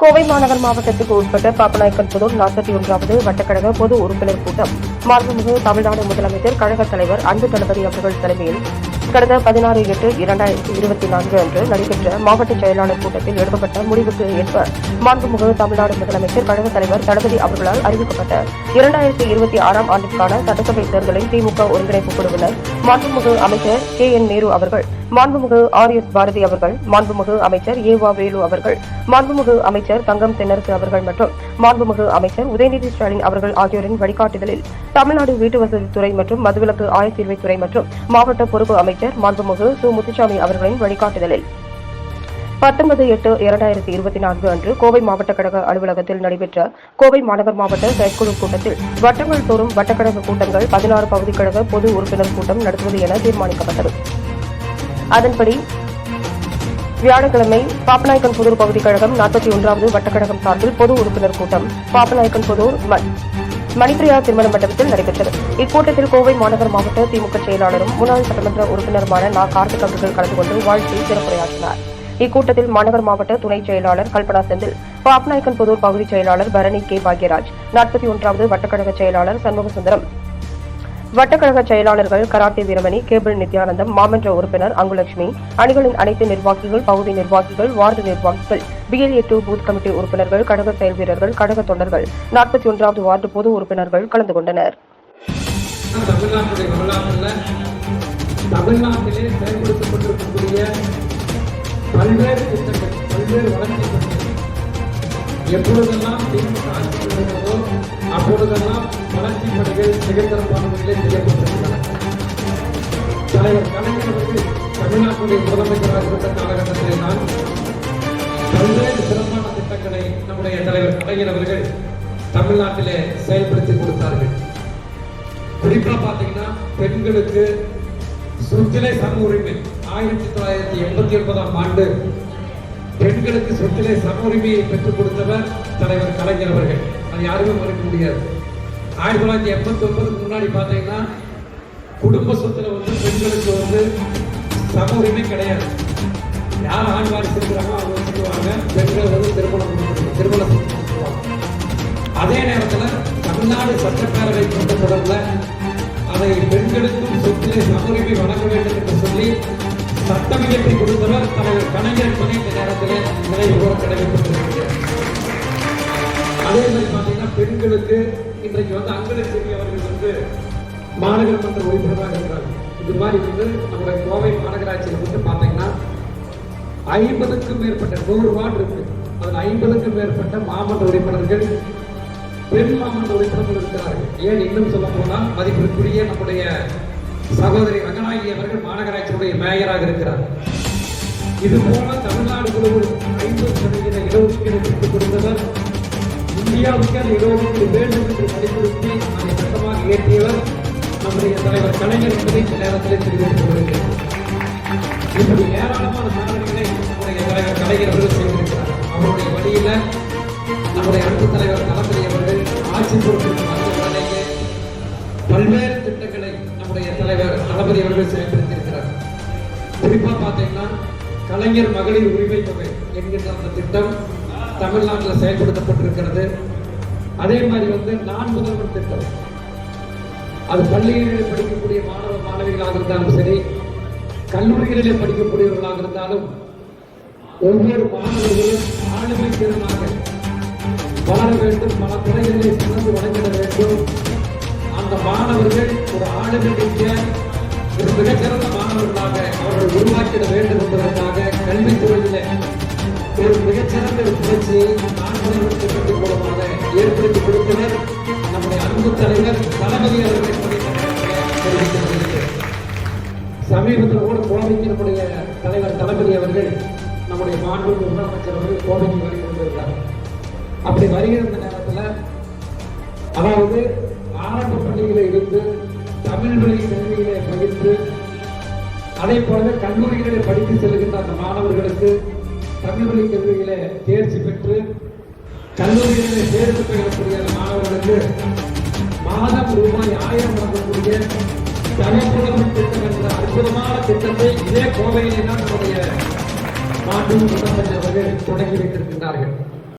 கோவை மாநகர் மாவட்டத்துக்கு உட்பட்ட பாப்பநாயக்கன்புதூர் நாற்பத்தி ஒன்றாவது வட்டக்கழக பொது உறுப்பினர் கூட்டம். மாண்புமிகு தமிழ்நாடு முதலமைச்சர் கழக தலைவர் அன்பு தளபதி அவர்கள் தலைமையில் கடந்த பதினாறு எட்டு இரண்டாயிரத்தி இருபத்தி நான்கு அன்று நடைபெற்ற மாவட்ட செயலாளர் கூட்டத்தில் எடுக்கப்பட்ட முடிவுக்கு ஏற்ப மாண்புமிகு தமிழ்நாடு முதலமைச்சர் கழக தலைவர் தளபதி அவர்களால் அறிவிக்கப்பட்ட இரண்டாயிரத்தி இருபத்தி ஆறாம் ஆண்டிற்கான சட்டசபை தேர்தலில் திமுக ஒருங்கிணைப்பு குழுவினர். மாண்புமிகு அமைச்சர் கே என் நேரு அவர்கள் மாண்புமிகு ஆர் எஸ் பாரதி அவர்கள் மாண்புமிகு அமைச்சர் ஏ வா வேலு அவர்கள் மாண்புமிகு அமைச்சர் தங்கம் தென்னரசு அவர்கள் மற்றும் மாண்புமிகு அமைச்சர் உதயநிதி ஸ்டாலின் அவர்கள் ஆகியோரின் வழிகாட்டுதலில் தமிழ்நாடு வீட்டு துறை மற்றும் மதுவிலக்கு ஆயத்தீர்வைத்துறை மற்றும் மாவட்ட பொறுப்பு அமைச்சர் மாண்புமிகு சு. முத்துசாமி அவர்களின் வழிகாட்டுதலில். பத்தொன்பது எட்டு இரண்டாயிரத்தி இருபத்தி நான்கு அன்று கோவை மாவட்ட கழக அலுவலகத்தில் நடைபெற்ற கோவை மாநகர் மாவட்ட செயற்குழு கூட்டத்தில் வட்டங்கள் தோறும் வட்டக்கழக கூட்டங்கள் பதினாறு பகுதிக்கழக பொது உறுப்பினர் கூட்டம் நடத்துவது என தீர்மானிக்கப்பட்டது. அதன்படி வியாழக்கிழமை பாப்பநாயக்கன் புதூர் பகுதிக் கழகம் நாற்பத்தி ஒன்றாவது வட்டக்கழகம் சார்பில் பொது உறுப்பினர் கூட்டம் பாப்பநாயக்கன் புதூர் ம- மணிப்பிரியா திருமண மண்டபத்தில் நடைபெற்றது. இக்கூட்டத்தில் கோவை மாநகர் மாவட்ட திமுக செயலாளரும் முன்னாள் சட்டமன்ற உறுப்பினருமான நா. கார்த்திக் அவர்கள் கலந்து கொண்டு வாழ்த்தி சிறப்புரையாற்றினார். இக்கூட்டத்தில் மாநகர் மாவட்ட துணை செயலாளர் கல்பனா செந்தில் பாப்நாயக்கன் புதூர் பகுதி செயலாளர் பரணி கே. பாக்யராஜ் நாற்பத்தி ஒன்றாவது வட்டக்கழக செயலாளர் சண்முகசுந்தரம் வட்டக்கழக செயலாளர்கள் கராத்தே வீரமணி கேபிள் நித்யானந்தம் மாமன்ற உறுப்பினர் அங்குலட்சுமி அணிகளின் அனைத்து நிர்வாகிகள் பகுதி நிர்வாகிகள் வார்டு நிர்வாகிகள் பிஎல்ஏ டூ பூத் கமிட்டி உறுப்பினர்கள் கழக செயல் வீரர்கள் கழக தொண்டர்கள் நாற்பத்தி ஒன்றாவது வார்டு பொது உறுப்பினர்கள் கலந்து கொண்டனர். தமிழ்நாட்டிலே செயல்படுத்தப்பட்டிருக்கக்கூடிய பல்வேறு திட்டங்கள் பல்வேறு வளர்ச்சி திட்டங்கள். எப்பொழுதெல்லாம் திமுக ஆட்சி வருகிறதோ அப்பொழுதெல்லாம் வளர்ச்சி பணிகள் மிகச்சிறப்பான முறையில் செய்யப்பட்டிருக்கின்றன. தலைவர் கலைஞர் அவர்கள் தமிழ்நாட்டுடைய முதலமைச்சராக இருந்த காலகட்டத்தில் தான் பல்வேறு சிறப்பான திட்டங்களை நம்முடைய தலைவர் கலைஞர் அவர்கள் தமிழ்நாட்டிலே செயல்படுத்தி கொடுத்தார்கள். குறிப்பா பாத்தீங்கன்னா பெண்களுக்கு சுற்றிலை சம உரிமை ஆயிரத்தி தொள்ளாயிரத்தி எண்பத்தி ஒன்பதாம் ஆண்டு பெண்களுக்கு சொத்திலே சம உரிமையை பெற்றுக் கொடுத்தவர் தலைவர் கலைஞர் அவர்கள். அது யாருமே மறுக்க முடியாது. ஆயிரத்தி தொள்ளாயிரத்தி எண்பத்தி ஒன்பதுக்கு முன்னாடி பார்த்தீங்கன்னா குடும்ப சொத்துல வந்து பெண்களுக்கு வந்து சம உரிமை கிடையாது. யார் ஆண் வாரிசு இருக்கிறாங்களோ அவங்க வச்சுக்குவாங்க பெண்கள் வந்து திருமணம் திருமணம் அதே நேரத்தில் தமிழ்நாடு சட்டப்பேரவை கொண்ட தொடர்ல அதை பெண்களுக்கும் சொத்திலே சமூரிமை வழங்க வேண்டும் என்று சொல்லி சட்டம் இயற்றி கொடுத்தவர் தலைவர் கலைஞர் என்பதை இந்த நேரத்தில் நினைவு கூற அதே மாதிரி பார்த்தீங்கன்னா பெண்களுக்கு இன்றைக்கு வந்து அங்கலட்சுமி அவர்கள் வந்து மாநகரமன்ற உறுப்பினராக இருக்கிறார் இது மாதிரி வந்து நம்முடைய கோவை மாநகராட்சியில் வந்து பார்த்தீங்கன்னா ஐம்பதுக்கும் மேற்பட்ட நூறு வார்டு இருக்கு. அதில் ஐம்பதுக்கும் மேற்பட்ட மாமன்ற உறுப்பினர்கள் பெண் மாமன்ற உறுப்பினர்கள் இருக்கிறார்கள். ஏன் இன்னும் சொல்ல போனால் மதிப்பிற்குரிய நம்முடைய சகோதரி ரங்கநாயகி அவர்கள் மாநகராட்சியுடைய மேயராக இருக்கிறார். இது போல தமிழ்நாடு முழுவதும் ஐம்பது சதவீத இடஒதுக்கீடு பெற்றுக் கொடுத்தவர் இந்தியாவுக்கு அந்த இடஒதுக்கீடு வேண்டும் என்று வலியுறுத்தி அதை சட்டமாக இயற்றியவர் நம்முடைய தலைவர் கலைஞர் என்பதை இந்த நேரத்தில் தெரிவித்துக் கொள்கிறேன். இப்படி ஏராளமான சாதனைகளை நம்முடைய தலைவர் கலைஞர் அவர்கள் செய்திருக்கிறார். அவருடைய வழியில நம்முடைய அன்பு தலைவர் தளபதி அவர்கள் ஆட்சி பொறுப்பிற்கு வந்த உடனேயே பல்வேறு தலைவர் தளபதி அவர்கள் செயல்படுத்தியிருக்கிறார் குறிப்பா பார்த்தீங்கன்னா கலைஞர் மகளிர் உரிமை தொகை என்கின்ற அந்த திட்டம் தமிழ்நாட்டில் செயல்படுத்தப்பட்டிருக்கிறது. அதே மாதிரி வந்து நான் முதல்வர் திட்டம். அது பள்ளிகளில் படிக்கக்கூடிய மாணவ மாணவிகளாக இருந்தாலும் சரி கல்லூரிகளிலே படிக்கக்கூடியவர்களாக இருந்தாலும் ஒவ்வொரு மாணவர்களும் ஆளுமை திறனாக வளர வேண்டும். பல துறைகளிலே சிறந்து வழங்கிட வேண்டும். அந்த மாணவர்கள் ஒரு ஆளுமை ஒரு மிகச்சிறந்த மாணவர்களாக அவர்கள் உருவாக்கிட வேண்டும் என்பதற்காக கல்வித்துறையில் ஒரு மிகச்சிறந்த ஒரு புரட்சியை மாணவர்கள் திட்டத்தின் மூலமாக ஏற்படுத்தி கொடுத்தவர் நம்முடைய அன்பு தலைவர் தளபதி அவர்கள் சமீபத்தில் கூட கோவைக்கு நம்முடைய தலைவர் தளபதி அவர்கள் நம்முடைய மாண்பு முதலமைச்சர் அவர்கள் கோவைக்கு வரை கொண்டிருந்தார் அப்படி வருகிற நேரத்தில் அதாவது ஆரம்ப பள்ளியில் இருந்து தமிழ்மொழி வழி கல்வியிலே பகிர்ந்து அதே போலவே கல்லூரிகளிலே படித்து செல்கின்ற அந்த மாணவர்களுக்கு தமிழ் வழி கல்வியிலே தேர்ச்சி பெற்று கல்லூரிகளிலே தேர்ச்சி பெறக்கூடிய அந்த மாணவர்களுக்கு மாதம் ரூபாய் ஆயிரம் வழங்கக்கூடிய தனிப்புணர்வு திட்டம் என்ற அற்புதமான திட்டத்தை இதே கோவையிலே தான் நம்முடைய மாண்பு முதலமைச்சர் அவர்கள் தொடங்கி வைத்திருக்கின்றார்கள்.